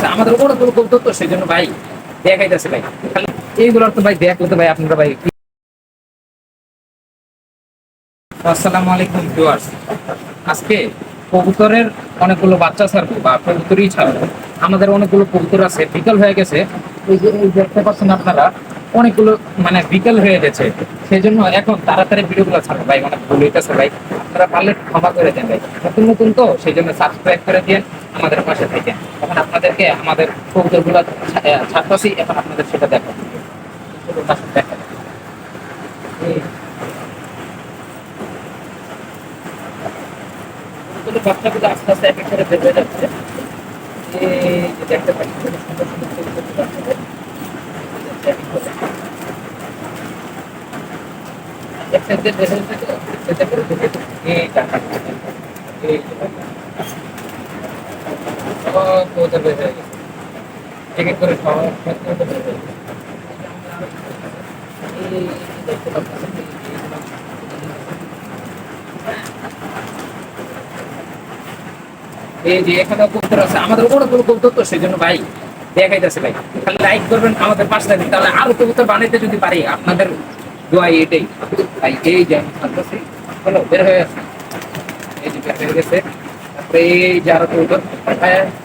আছে, আমাদের অনেকগুলো কবুতর তো সেই জন্য ভাই দেখাইতেছে ভাই। খালি এইগুলোর তো ভাই দেখলে তো ভাই আপনারা ভাই আসসালামু আলাইকুম ভিউয়ার্স। আজকে কবুতরের অনেকগুলো বাচ্চা ছাড়বো বা কবুতরই ছাড়বো। আমাদের অনেকগুলো কবুতর আছে, বিকাল হয়ে গেছে। এই যে এই দেখতে পাচ্ছেন আপনারা, অনেকগুলো মানে বিকাল হয়ে গেছে। সেই জন্য এখন তাড়াতাড়ি ভিডিওগুলো ছাড়বো ভাই, অনেক ভুল হইতেছে ভাই। আপনারা পারলে ক্ষমা করে দেন ভাই। নতুন নতুন তো সেই জন্য সাবস্ক্রাইব করে দিন আমাদের পাশে থেকে। এখন আপনাদেরকে আমাদের কবুতরগুলো ছাড়তেছি, এখন আপনাদের সেটা দেখো বাচ্চাগুলো আস্তে আস্তে এক এক করে হয়ে যাচ্ছে। দেখতে পাচ্ছি সুন্দর সুন্দর বাচ্চাদের। এই টাকা। এই কবুতর বের হয়ে গেছে। হয়ে। এই যে এখানে কবুতর আছে, আমাদের তো সেই জন্য ভাই দেখাইতেছে ভাই। খালি লাইক করবেন, আমাদের পাশে থাকবেন। তাহলে আরও কবুতর বানাইতে যদি পারি, আপনাদের দোয়াই এটাই। ভাই, এই যে আমি বের হয়ে গেছে এই যে বের হয়ে গেছে। তারপরে এই যে আরও কবুতর হ্যাঁ কবুতরগুলো বের হয়ে যাচ্ছে।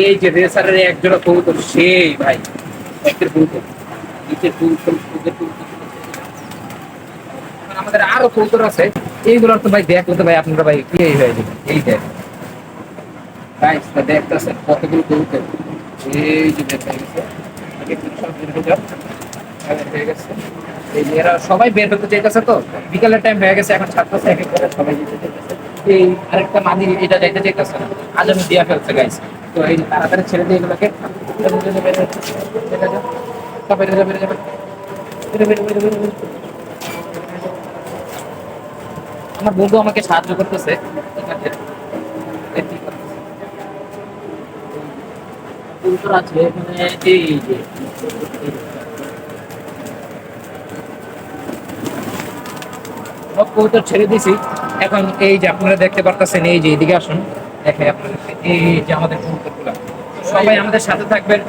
এই যে রেসারের এক সেই ভাই আমাদের আরও কবুতর আছে এইগুলোর তো ভাই দেখলে তো ভাই আপনারা ভাই কি হয়ে যাবে, এই দেখ। দেখতেছেন কতগুলো এই যে সবাই বের হতে চাইতেছে তো, বিকালের টাইম হয়ে গেছে, এখন ছাত্র সবাই যেতে চাইতেছে। এই আরেকটা মাদি এটা যাইতে না। আজ আমি দিয়া ফেলছে গাইস তো এই তাড়াতাড়ি ছেড়ে দিয়ে এগুলোকে। আমার বন্ধু আমাকে সাহায্য করতেছে। ছেড়ে দিছি। এখন এই যে আপনারা দেখতে পারতেছেন, এই যে এদিকে আসুন, দেখে আপনাদেরকে এই যে আমাদের সবাই আমাদের সাথে থাকবেন,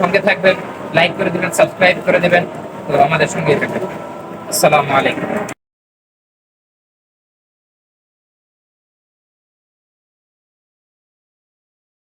সঙ্গে থাকবেন লাইক করে দেবেন সাবস্ক্রাইব করে দেবেন, তো আমাদের সঙ্গে থাকবেন। আসসালামু আলাইকুম।